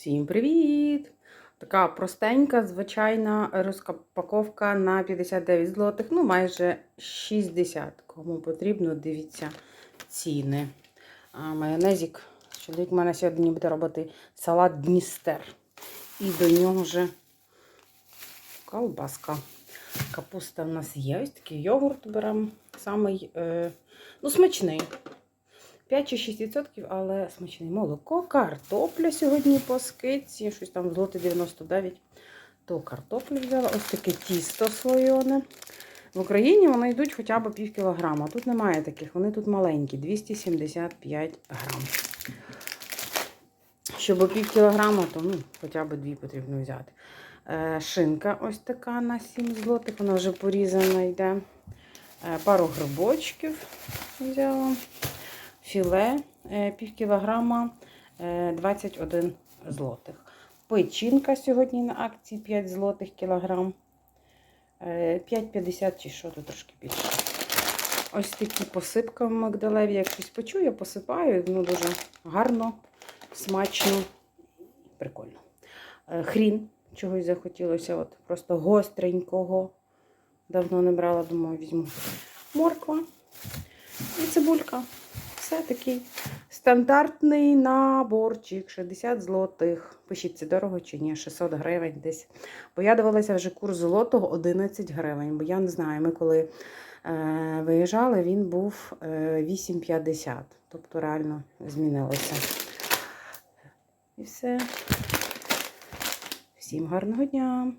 Всім привіт! Така простенька, звичайна розпаковка на 59 злотих, ну майже 60. Кому потрібно, дивіться ціни. А, майонезик. Чоловік в мене сьогодні буде робити салат Дністер. І до нього вже колбаска. Капуста в нас є. Ось такий йогурт беремо. Самий е, ну, смачний. 5 чи 6%, але смачне молоко, картопля сьогодні по скидці, щось там злоти 99, то картоплю взяла. Ось таке тісто слойоне. В Україні вони йдуть хоча б пів кілограма. Тут немає таких, вони тут маленькі, 275 грам. Щоб пів кілограма, то ну, хоча б дві потрібно взяти. Е, шинка ось така на 7 злотих, вона вже порізана йде. Е, пару грибочків взяла філе е, пів кілограма е, 21 злотих. Печінка сьогодні на акції 5 злотих кілограм. Е, 5,50 чи що тут трошки більше. Ось такі посипка в Магдалеві. Як щось почую, я посипаю. Ну, дуже гарно, смачно, прикольно. Е, Хрін чогось захотілося. От Просто гостренького. Давно не брала, думаю, візьму. Морква і цибулька. Все такий стандартний наборчик, 60 злотих. Пишіть, це дорого чи ні, 600 гривень десь. Бо я дивилася вже курс золотого 11 гривень. Бо я не знаю, ми коли е, виїжджали, він був е, 8,50. Тобто реально змінилося. І все. Всім гарного дня!